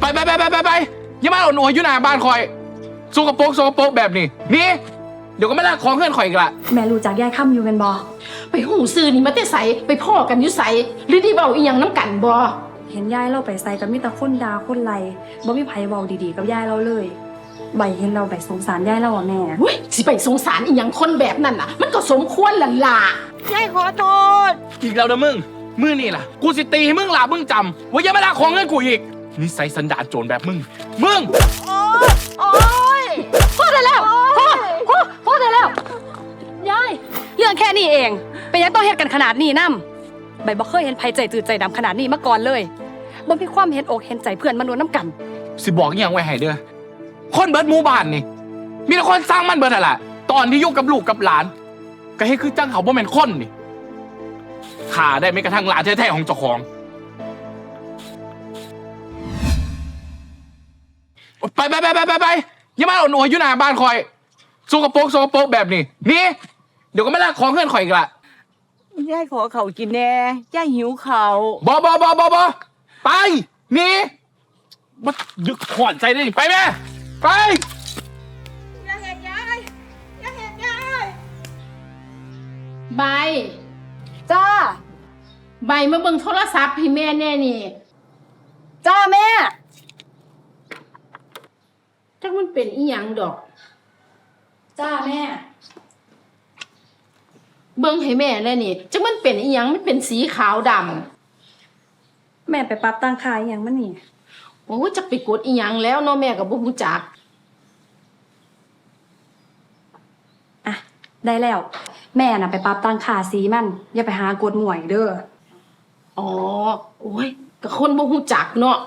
ไปไปไปไปไปไปอย่ามาเอาหน่วยอยู่หน้าบ้านคอยสกปรกสกปรกแบบนี้นี่ เดี๋ยวก็ไม่ลากของเพื่อนคอยอีกละแม่รู้จักยายค่ำอยู่เป็นบอไปหูซื้อนี่มาแต่ใสไปพ่อกันอยู่ใสหรือที่เบาอีหยังน้ำกันบ่เห็นยายเราไปใส่กับมิตรคนดาคนไลบ่มีไผเว้าดีๆ กับยายเราเลยใบเห็นเราใบสงสารยายเราอะแม่เฮ้ยสิไปสงสารอีหยังคนแบบนั้นน่ะ มันก็สมควรละล่ะยายขอโทษ อีกแล้วนะมึงมือนี่ล่ะ กูสิตีให้มึงหลาบมึงจำว่าอย่ามาลากของเงินกูอีก นิสัยสันดานโจรแบบมึง มึง โอ๊ยโอ๊ยพอได้แล้วพ่อพอพอได้แล้ว ยาย เรื่องแค่นี้เอง เป็นยังต้องเฮ็ดกันขนาดนี้นํใบบ่เคยเห็นไผใจจืดใจดำขนาดนี้มาก่อนเลยบ่มีความเห็นอกเห็นใจเพื่อนมนุษย์น้ำกัน สิบอกอหย่างไว้ให้เด้อ คนเบิดหมู่บ้านนี่ มีแต่คนสร้างมันเบิดอะล่ะตอนที่อยู่กับลูกกับหลาน ก็ให้คือจังเขาบ่แม่นคนนี่ขาได้ไม่กระทั่งหลานแท้ๆของเจ้าของ ไปไปไปไปไปไปอย่ามาเอาหน่วยอยู่หน้าบ้านคอยสกปรกสกปรกแบบนี้นี่เดี๋ยวก็ไม่ลากของเพื่อนคอยอีกละยายขอเขาวกินแน่ยายหิวเขาวบอบอบอบอบอไปนี่มาดึกขวานใจได้ดิไปแม่ไป อย่าเห็นยายอย่าเห็นยายใบจ้า ใบมาเบิ่งโทรศัพท์ให้แม่แน่นี่ จ้าแม่ จักมันเป็นอีหยังดอก จ้าแม่ เบิ่งให้แม่แน่นี่จักมันเป็นอีหยังมันเป็นสีขาวดำแม่ไปปรับตั้งค่าอหย่างมันนี่ โอ้ยจะไปกดอีหยังแล้วเนาะแม่ก็บ่รู้จัก อะ ได้แล้ว แม่น่ะไปปรับตั้งค่าสีมัน อย่าไปหากดหมวยเด้อ อ๋อ โอ้ยก็คนบ่ฮู้จักเนาะ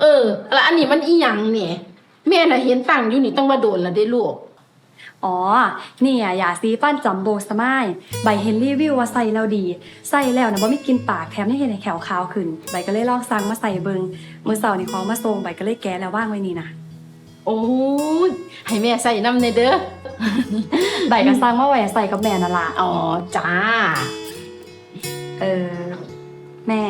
เออ แล้วอันนี้มันอีหยังเนี่ย แม่น่ะเห็นตั้งอยู่นี่ต้องมาโดนละได้ลูก อ๋อนี่อะยาสีฟันจัมโบสมายใบเห็นรีวิวว่าใส่แล้วดี ใส่แล้วนะว่าไม่กินปากแถมยังเห็นให้แขวขาวขึ้น ใบก็เลยลองสั่งมาใส่เบิงมือเสาร์นี่ของมาส่งใบก็เลยแกะแล้วว่างไว้นี่นะโอ้ยให้แม่ใส่น้ำในเด้อ ใบก็สั่งมาไว้ใส่กับแม่นั่นละอ๋อจ้า เออ แม่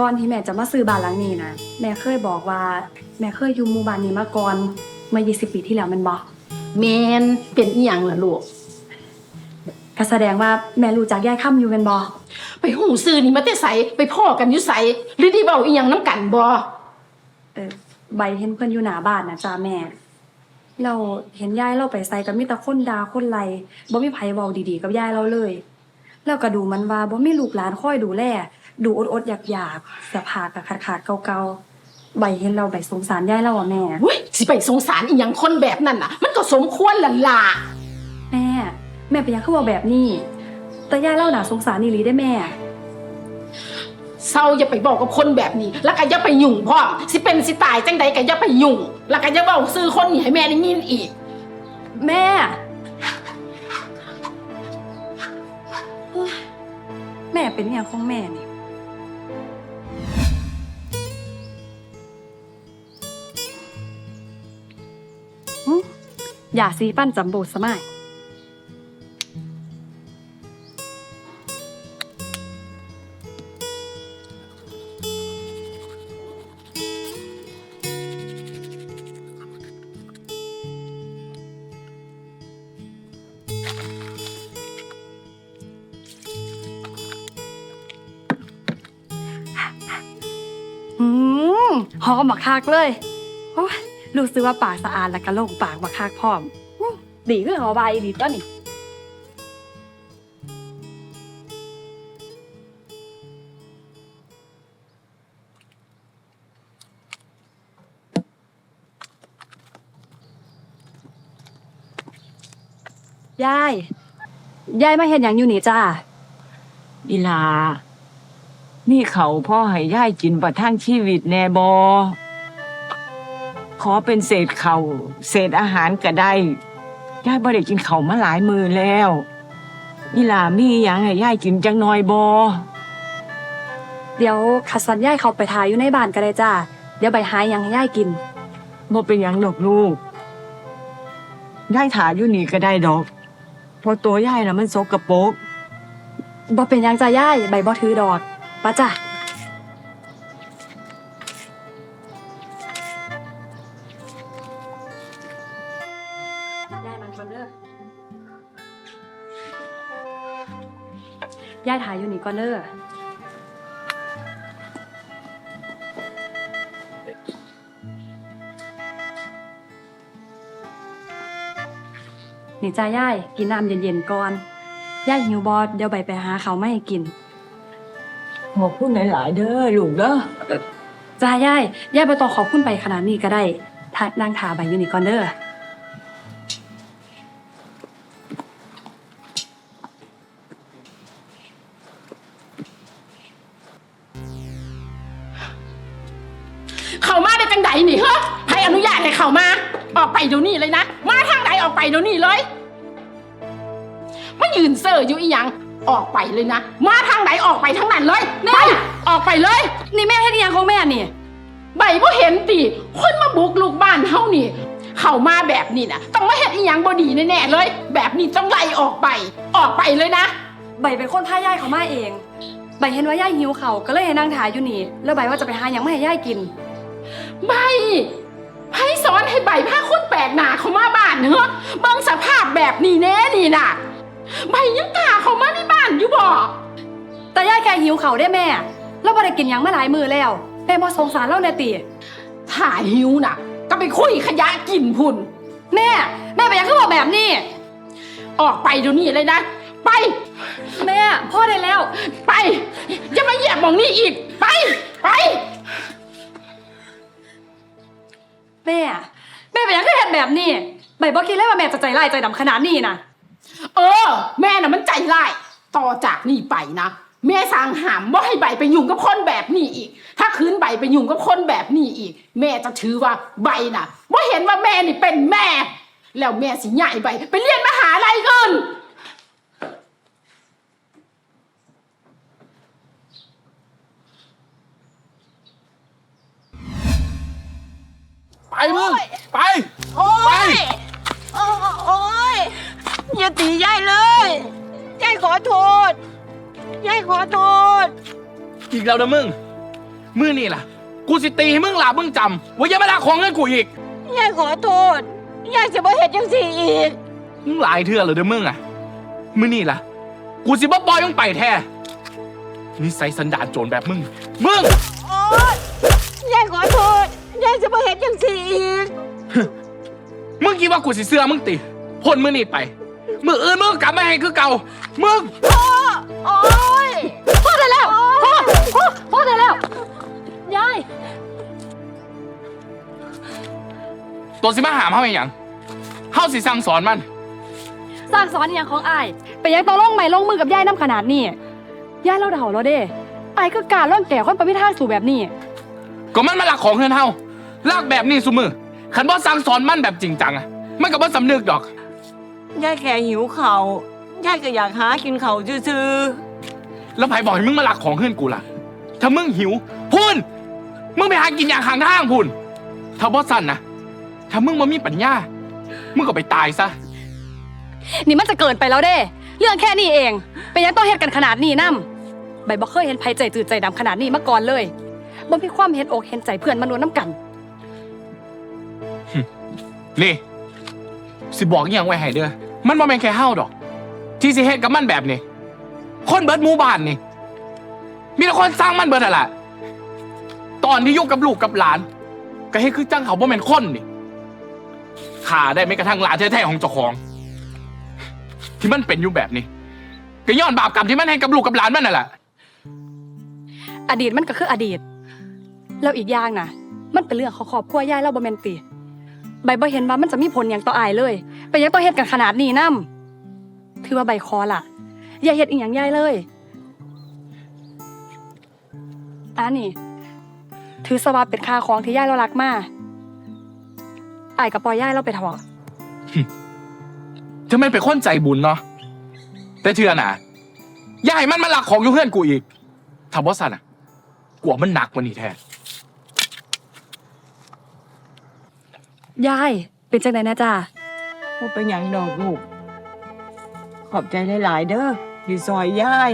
ก่อนที่แม่จะมาซื้อบ้านหลังนี้นะแม่เคยบอกว่า แม่เคยอยู่หมู่บ้านนี้มาก่อนเมื่อ20 ปีที่แล้วแมันบอกแมนเป็นอีหยังล่ะลูก ก็แสดงว่าแม่รู้จักยายค่ำอยู่แมันบอไปหูซื้อนี่มาแต่ใสไปพ่อกันอยู่ใสหรือที่เบาอีหยังน้ำกันบ่เออใบเห็นเพื่อนอยู่หน้าบ้านนะจ้าแม่ เราเห็นยายเราไปใส่กับมีแต่คนดาคนไลบ่มีไผเว้าดีๆ กับยายเราเลย แล้วก็ดูมันว่าบ่มีลูกหลานคอยดูแล ดูอดๆอยากๆเสื้อผ้าก็ขาดๆเก่าๆใบเห็นเราใบสงสารยายเราอะแม่เว้ยสิไปสงสารอีหยังคนแบบนั้นน่ะ มันก็สมควรละล่ะแม่ แม่เป็นหยังคือเว่าแบบนี้ แต่ยายเล่าหนาสงสารนี่หลีได้แม่ เศร้าอย่าไปบอกกับคนแบบนี้ แล้วก็อย่าไปยุ่งพ่อมสิเป็นสิตายจังใดก็อย่าไปยุ่ง แล้วก็อย่าเว้าซื้อคนนี่ให้แม่ได้ยินอีก แม่เฮ้ยแม่เป็นอย่างของแม่นี่ อย่าซีปั้นจำโบสมัยอืมหอมบักคักเลย โอ้ย รู้สึกว่าปากสะอาดแล้วก็โล่งปากบักคักพร้อมอื้ดีขึ้นหอใบดีตัวนี่ยายยายมาเห็นอย่างอยู่นี่จ้าอีหลานี่เขาพ่อให้ย่ายกินประทังชีวิตแน่บอ ขอเป็นเศษเขาเศษอาหารก็ได้ย่ายบ่ได้กินเขาวมาหลายมือแล้วอีหลามีอหยังให้ย่ายกินจังน้อยบอเดี๋ยวขัดสันย่ายเขาไปทายอยู่ในบ้านก็ได้จ้าเดี๋ยวใบหายยังให้ย่ายกิน บ่เป็นหยังดอกลูกย่ายถาอยู่นี่ก็ได้ดอกเพราะตัวย่ายน่ะมันสกปรก บ่เป็นหยังจ้ายายใบบ่ถือดอกปะจ้ะ ก่อนเด้อนี่จ้ายายกินน้ำเย็นๆก่อนยายหิวบอเดี๋ยวใบไปหาเขาวไม่ให้กินขอบคุณหลายๆเด้อลูกเด้อจ้ายายยายบ่ต้องขอบคุณไปขนาดนี้ก็ได้ถ้านางถาใบอยู่นี่ก่อนเด้อ ไปเดี๋ยวนี้เลยนะ มาทางไหนออกไปเดี๋ยวนี้เลยมายืนเซอร์อยู่อีหยัง ออกไปเลยนะ มาทางไหนออกไปทางนั้นเลยไปออกไปเลย นี่แม่เฮ็ดอีหยังของแม่นี่ ใบบ่เห็นติคนมาบุกลูกบ้านเฮานี่ เข้ามาแบบนี้นะต้องมาเฮ็ดอีหยังบ่ดีแน่ๆเลย แบบนี้ต้องไล่ออกไป ออกไปเลยนะ ใบเป็นคนพายายเขามาเอง ใบเห็นว่ายายหิวเขาวก็เลยให้นางถาอยู่นี่ แล้วใบว่าจะไปหาหยังมาให้ยายกินใบ ให้สอนให้ใบพาคนแปลกหน้าเขามาบ้านเนอะเบิ่งสภาพแบบนี้แน่นี่น่ะ ใบยังกล้าเขามาในบ้านอยู่บ่แต่ยายแค่หิวเขาวได้แม่ แล้วบ่ได้กินหยังมาหลายมือแล้ว แม่บ่สงสารเล่าแน่ติ ถ้าหิวน่ะ ก็ไปคุยขยะกินพุ่น แม่ แม่ไปยังคือบอกแบบนี้ ออกไปเดี๋ยวนี้เลยนะ ไป แม่พ่อได้แล้ว ไปอย่ามาเหยียบหมองนี่อีก ไป ไป แม่ แม่ไปยังคือเฮ็ดแบบนี้ใบบ่คิดเลยว่าแม่จะใจร้ายใจดำขนาดนี้นะเออ แม่น่ะมันใจร้ายต่อจากนี้ไปนะ แม่สั่งหามว่าให้ใบไปยุ่งกับคนแบบนี้อีก ถ้าคืนใบไปยุ่งกับคนแบบนี้อีก แม่จะถือว่าใบน่ะว่าเห็นว่าแม่นี่เป็นแม่ แล้วแม่สิใหญ่ใบไปเรียนมหาลัยเกิน ไปมึง ไป โอ้ไป ยโอ้โอ้ยอย่าตียายเลยยายขอโทษยายขอโทษ อีกแล้วนะมึง มือนี่ล่ะ กูสิตีให้มึงหลาบมึงจำว่าอย่ามาลากของเงินกูอีก ยายขอโทษ ยายจะบ่เห็นจังสี่อีก มึงหลายเทื่อเลยเด้อมึงอะ มือนี่ล่ะ กูสิบ่ปล่อยมึงไปแท้นิสัยสันดานโจรแบบมึง มึง โอ๊ยยายขอโทษ ยายจะบ่เห็นจังสี่อีก มึงคิดว่ากูสิเสื้อมึงติพ่นมือนี่ไป มืออื่นมึงก็กลับมาให้คือเก่า มึงโอ๊ยพ่อได้แล้ว พ่อ พ่อพ่อได้แล้ว ยาย ตัวสิมาหามเฮาอหย่างเฮาสิสั่งสอนมัน สร้างสอนอหย่างของอายไปยังต้องลงใหม่ลงมือกับยายน้ำขนาดนี้ยายเราเดาเราเด้อายก็การร่อนแก่คนประพิทางสู่แบบนี้ ก็มันมาลักของเงินเฮา ลากแบบนี้ซุมือขันบ่สั่งสอนมันแบบจริงจังอะมันก็บ่สำนึกดอก ยายแค่หิวเขาว ยายก็อยากหากินเขาวซื่อแล้วไผบอกให้มึงมาลักของเงินกูล่ะ ถ้ามึงหิวพูนมึงไปหากินอย่างข้างทางพูนถ้าบ่สั่นนะถ้ามึงบ่มีปัญญา มึงก็ไปตายซะ นี่มันจะเกินไปแล้วเด้ เรื่องแค่นี้เองไปยังต้องเฮ็ดกันขนาดนี้นํใบบ่เคยเห็นไผใจจืดใจดำขนาดนี้มาก่อนเลยบ่มีความเห็นอกเห็นใจเพื่อนมนุษย์น้ำกัน นี่ สิบอกอหย่างไว้ให้เด้อ มันบ่แม่นแค่เฮาดอก ที่สิเฮ็ดกับมันแบบนี้ คนเบิดหมู่บ้านนี่ มีแต่คนสร้างมันเบิดนั่นแหละตอนที่อยู่กับลูกกับหลาน ก็เฮ็ดคือจังเขาบ่แม่นคนนี่ข่าได้ไม่กระทั่งหลานแท้ๆของเจ้าของ ที่มันเป็นอยู่แบบนี้ ก็ย้อนบาปกรรมที่มันให้กับลูกกับหลานมันนั่นแหละ อดีตมันก็คืออดีต แล้วอีกอย่างนะมันเป็นเรื่องของครอบครัวยายเราบ่แม่นติ ใบบ่เห็นว่ามันจะมีผลอย่างต่ออายเลยไปยังต้องเฮ็ดกันขนาดนี้นำถือว่าใบคอล่ะ อย่าเฮ็ดอีหยังยายเลยอันนี้ถือสว่าเป็นค่าของที่ยายเรารักมาอายกับปอยยายเราไปเถอะจะไม่เป็นคนใจบุญเนาะแต่เชื่อนะยาให้มันมาหลักของอยู่เพื่อนกูอีกถ้าบ่สั่นอะกลัวมันหนักกว่านี้แท้ ยาย เป็นจังไดนะจ๊ะบ่เป็นอย่างดอกลูก ขอบใจหลายๆเด้อที่ซอยยาย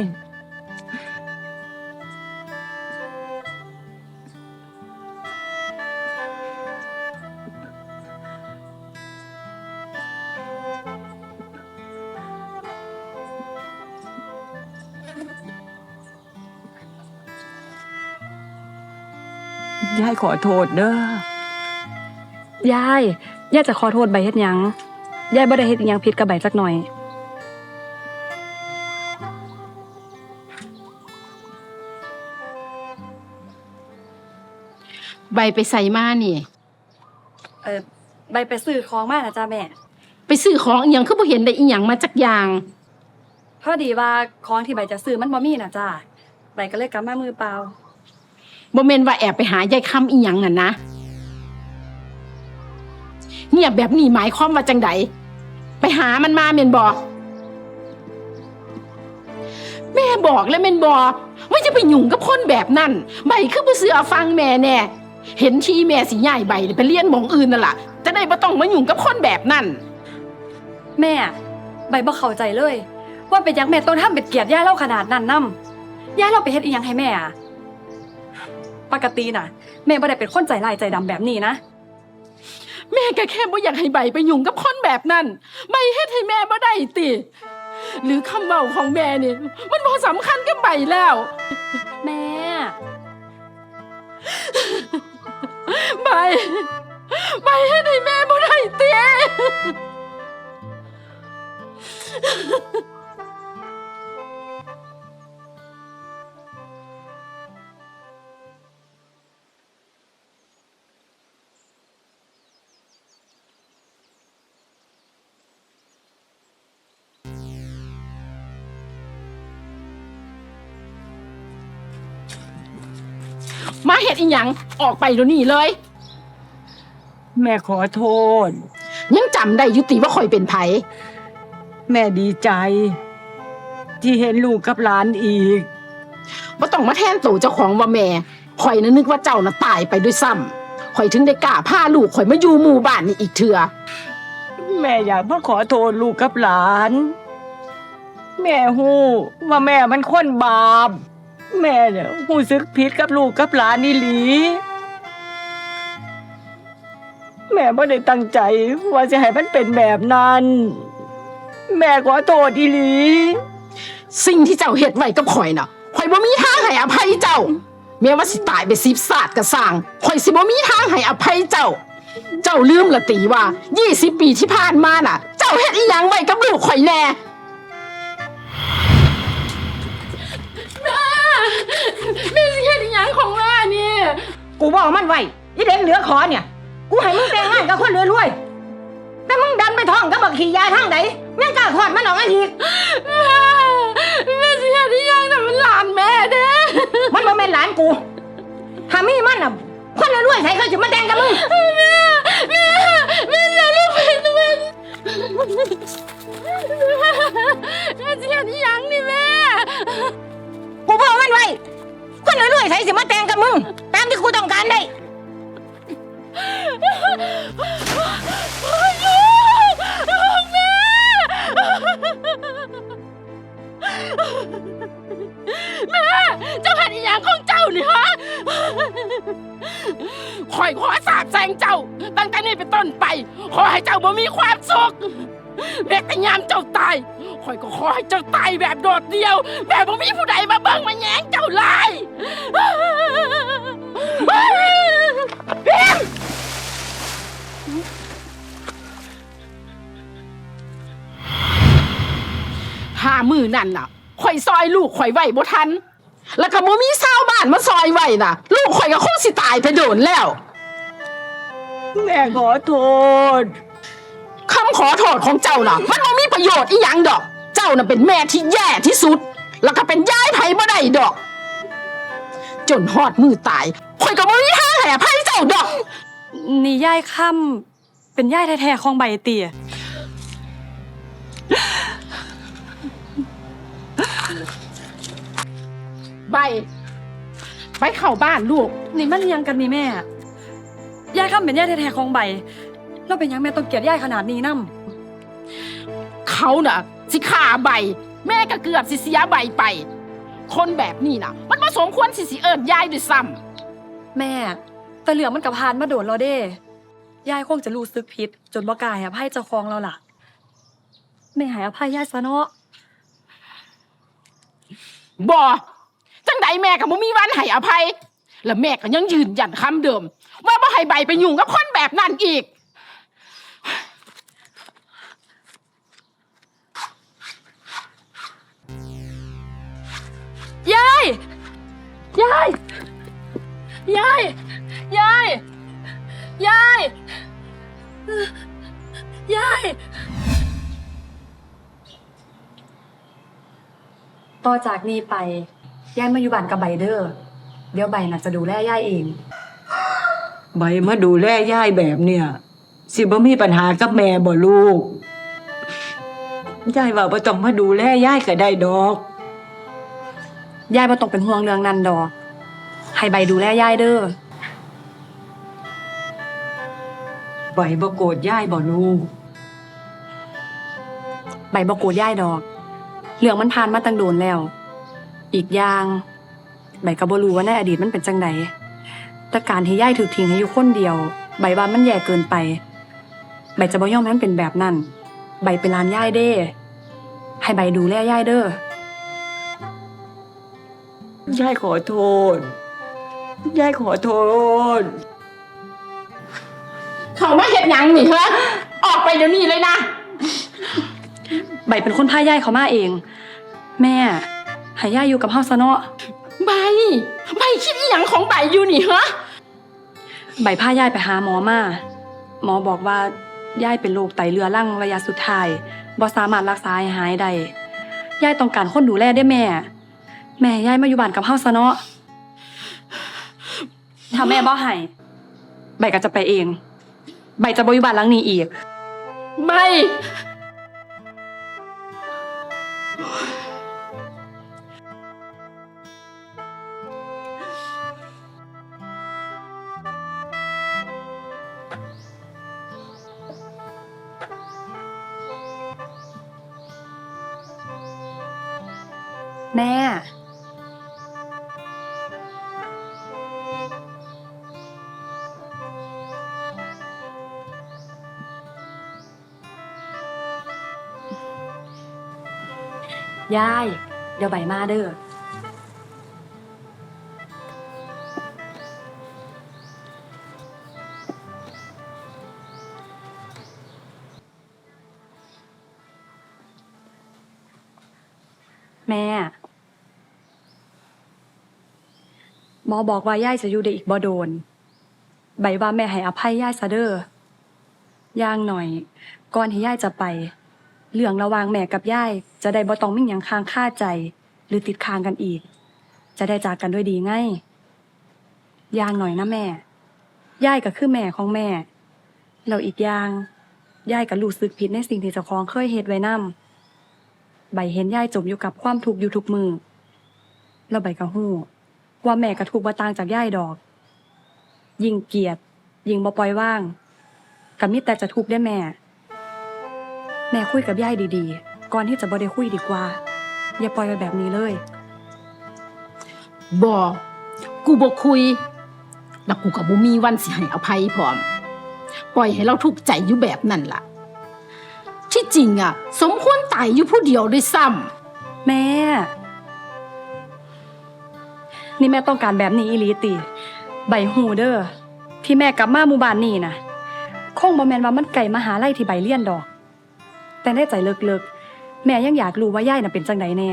ยายขอโทษเด้อ ยาย ยายจะขอโทษใบเฮ็ดหยัง ยายบ่ได้เฮ็ดอิหยังผิดกับใบสักหน่อย ใบไปใส่มานี่ เออใบไปซื้อของมานะจ้าแม่ ไปซื้อของอีหยังคือบ่เห็นได้อีหยังมาจักอย่าง พอดีว่าของที่ใบจะซื้อมันบ่มีนะจ้าใบก็เลยกลับมามือเปล่า บ่แม่นว่าแอบไปหายายคำอีหยังน่ะนะ เงียบแบบนี้หมายความว่าจังใดไปหามันมาแม่นบ่แม่บอกแล้วแม่นบ่ว่าจะไปหยุ่งกับคนแบบนั้นใบคือบ่เสือฟังแม่แน่ เห็นทีแม่สิย้ายใบไปเรียนหมองอื่นนั่นล่ะจะได้บ่ต้องมาหยุ่งกับคนแบบนั้นแม่ ใบบ่เข้าใจเลย ว่าเป็นหยังแม่ต้องทำเป็นเกียรติยายเราขนาดนั้นนํยายเราไปเฮ็ดอีหยังให้แม่อะปกติน่ะ แม่บ่ได้เป็นคนใจร้ายใจดำแบบนี้นะ แม่ก็แค่บ่อยากให้ใบไปยุ่งกับคนแบบนั้นใบเฮ็ดให้แม่บ่ได้ติ หรือคำเว้าของแม่นี่ มันบ่สำคัญกับใบแล้ว แม่ ใบ ใบเฮ็ดให้แม่บ่ได้ติ มาเฮ็ดอีหยังออกไปเดี๋ยวนี้เลย แม่ขอโทษ ยังจำได้อยุติว่าข่อยเป็นไผแม่ดีใจ ที่เห็นลูกกับหลานอีก บ่ต้องมาแทนตัวเจ้าของว่าแม่ข่อยน่ะนึกว่าเจ้าน่ะตายไปด้วยซ้ำข่อยถึงได้กล้าพาลูกข่อยมาอยู่หมู่บ้านนี้อีกเถื่อ แม่อยากมาขอโทษลูกกับหลาน แม่ฮู้ว่าแม่มันคนบาป แม่เนี่ยฮู้สึกผิดกับลูกกับหลานนี่หลี แม่ไม่ได้ตั้งใจ ว่าจะให้มันเป็นแบบนั้น แม่ขอโทษอีหลี สิ่งที่เจ้าเฮ็ดไว้กับข่อยน่ะข่อยบ่มีทางให้อภัยเจ้าแม้ว่าสิตายไปสิบศาสตร์ก็สร้างข่อยสิบ่มีทางให้อภัยเจ้า เจ้าลืมละติว่า20ปีที่ผ่านมาน่ะ เจ้าเฮ็ดอีหยังไว้กับลูกข่อยแน่ แม่สิเฮ็ดอีหยังของแม่นี่ กูบอกมันไว้อีเด็กเหลือขอเนี่ย กูให้มึงแต่งงานกับคนรวยๆแต่มึงดันไปท้องกับบักขี้ยาทางไหนยังกล้าทอดมันออกมาอีกแม่สิเฮ็ดอีหยังน่ะมันหลานแม่เด้มันบ่แม่นหลานกูถ้ามีมันอะคนรวยๆใส่เขาจะมาแต่งกับมึงแม่แมือนั่นน่ะข่อยซอยลูกข่อยไหวบ่ทัน แล้วก็บ่มีชาวบ้านมาซอยไหวน่ะ ลูกข่อยก็คงสิตายไปโดนแล้ว แม่ขอโทษ คำขอโทษของเจ้าน่ะ มันบ่มีประโยชน์อีหยังดอก เจ้าน่ะเป็นแม่ที่แย่ที่สุด แล้วก็เป็นย้ายไผบ่ได้ดอก จนฮอดมือตายข่อยก็บ่มีทางให้อภัยเจ้าดอก นี่ยายค่ำเป็นยายแท้ๆของใบเตีย ใบไปเข้าบ้านลูก นี่มันอิหยังกันนี่แม่ ยายค่ำเป็นยายแท้ๆของใบเราเป็นหยังแม่ต้องเกลียดยายขนาดนี้นํเขาน่ะ สิฆ่าใบ แม่ก็เกือบสิเสียใบไป คนแบบนี้น่ะ มันบ่สมควรสิสิเอิ้นยายด้วยซ้ำ แม่ แต่เหลืองมันกับพานมาโดนเราเด้ ยายคงจะรู้สึกผิด จนบ่กล้าให้อภัยเจ้าของเราล่ะ แม่ให้อภัยยายซะเนาะ บ่ จังใดแม่ก็บ่มีวันให้อภัย และแม่ก็ยังยืนยันคำเดิม ว่าบ่ให้ใบไปยุ่งกับคนแบบนั้นอีก ยาย ยาย ยาย ยาย ยาย ยาย ต่อจากนี้ไป ยายมาอยู่บ้านกับใบเดอร์เดี๋ยวใบน่ะจะดูแลยายเอง ใบมาดูแลยายแบบเนี่ย สิบ่มีปัญหากับแม่บ่ลูกยายว่าบ่ต้องมาดูแลยายก็ได้ดอก ยายบ่ต้องเป็นห่วงเรื่องนั้นดอก ให้ใบดูแลยายเด้อ ใบบ่โกรธยายบ่ลูก ใบบ่โกรธยายดอก เรื่องมันผ่านมาตั้งโดนแล้ว อีกอย่างใบก็บ่รู้ว่าในอดีตมันเป็นจังไดแต่การที่ยายถูกทิ้งให้อยู่คนเดียว ใบว่ามันแย่เกินไป ใบจะบ่ยอมให้มันเป็นแบบนั้น ใบเป็นหลานยายเด้ ให้ใบดูแลยายเด้อยายขอโทษ ยายขอโทษ เขามาเห็ดหยังนี่เหรอออกไปเดี๋ยวนี้เลยนะ ใบเป็นคนพายายเขามาเอง แม่ ให้ยายอยู่กับเฮาซะเนาะใบ ใบคิดอหยังของใบอยู่นี่เหรอใบพายายไปหาหมอมาหมอบอกว่ายายเป็นโรคไตเรื้อรังระยะสุดท้ายบ่สามารถรักษาให้หายได้ยายต้องการคนดูแลได้แม่ แม่ให้ยายมาอยู่บ้านกับเฮาซะเนาะถ้าแม่บ่ให้ใบก็จะไปเอง ใบจะบ่อยู่บ้านหลังนี้อีก ใบ ยาย เดี๋ยวใบมาเด้อ แม่ หมอบอกว่ายายจะอยู่ได้อีกบ่โดน ใบว่าแม่ให้อภัยยายซะเด้อย่างหน่อย ก่อนที่ยายจะไป เรื่องระหวางแม่กับยายจะได้บ่ต้องมีหยังค้างคาใจ หรือติดค้างกันอีก จะได้จากกันด้วยดีไงอย่างหน่อยนะแม่ยายก็คือแม่ของแม่แล้วอีกอย่างยายก็รู้สึกผิดในสิ่งที่เจ้าของเคยเฮ็ดไว้นํใบเห็นยายจมอยู่กับความทุกข์อยู่ทุกมือแล้วใบก็ฮู้ว่าแม่ก็ทุกข์บ่ต่างจากยายดอก ยิ่งเกลียด ยิ่งบ่ปล่อยว่างก็มีแต่จะทุกข์ได้แม่ แม่คุยกับยายดีๆ ก่อนที่จะบ่ได้คุยดีกว่า อย่าปล่อยไว้แบบนี้เลยบอกกูบอกคุย แล้วกูกับบุมีวันสิให้อภัยพร้อม ปล่อยให้เราทุกข์ใจอยู่แบบนั้นล่ะ ที่จริงอะ สมควรตายอยู่ผู้เดียวด้วยซ้แม่ นี่แม่ต้องการแบบนี้อีหลีติ ใบหูเด้อที่แม่กลับมาหมู่บ้านนี่นะคงบ่แม่นว่ามันไกลมหาลัยที่ใบเรียนดอก แต่ในใจลึกๆ แม่ยังอยากรู้ว่ายายน่ะเป็นจังไดแน่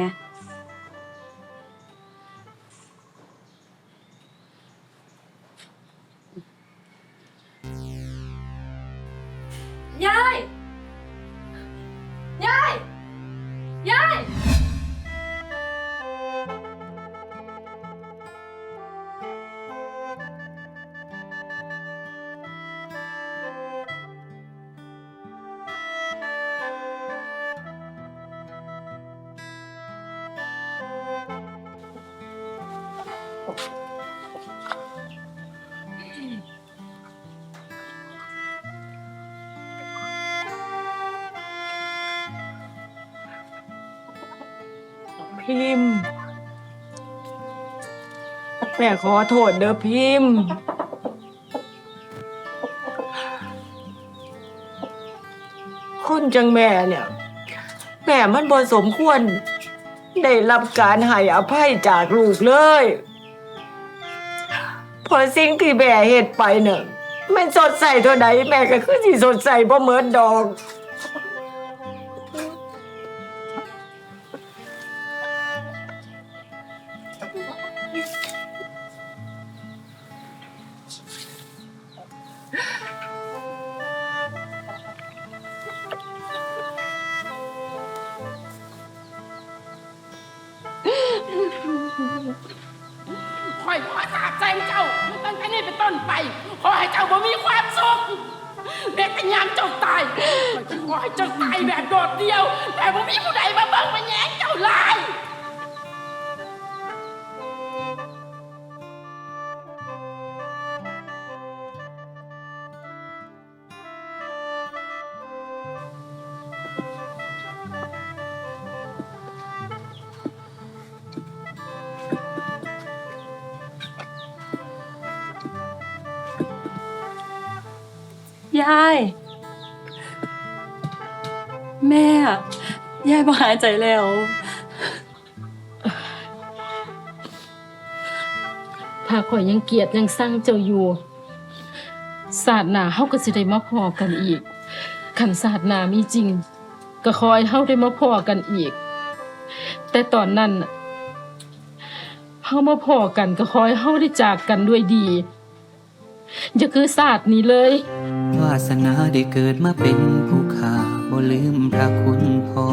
พิมพ์แม่ขอโทษเด้อพิมพ์คนจังแม่เนี่ยแม่มันบ่สมควร ได้รับการให้อภัยจากลูกเลยเพอสิ่งที่แม่เฮ็ดไปเน่ะมันสดใสเท่าใดแม่ก็คือสิสดใสบ่เหมือนดอก ยาย แม่ยายบ่หายใจแล้ว ถ้าข่อยยังเกลียดยังสร้างเจ้าอยู่ศาสนาเฮาก็สิได้มาพอกันอีกขันศาสนามีจริง ก็คอยเฮาได้มาพอกันอีก แต่ตอนนั้นน่ะเฮามาพอกันก็คอยเฮาได้จากกันด้วยดีอย่าคือศาสตร์นี้เลย วาสนาได้เกิดมาเป็นผู้ข้าบ่ลืมพระคุณพ่อ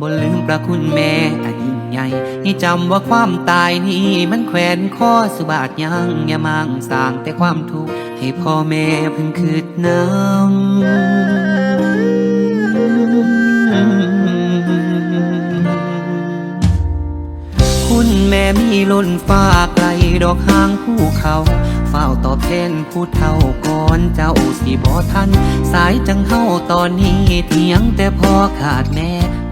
บ่ลืมพระคุณแม่อันยิ่งใหญ่ให้จำว่าความตายนี้มันแขวนคอสุบาทยังอย่ามั่งสร้างแต่ความทุกข์ให้พ่อแม่เพิ่งคืดน้ำคุณแม่มีล้นฟ้าไกลดอกหางภูเขา เฝ้าตอบแทนผู้เฒ่าก่อนเจ้าสิบ่ทัน สายจังเฮาตอนนี้เทียงแต่พอขาดแม่มีสุด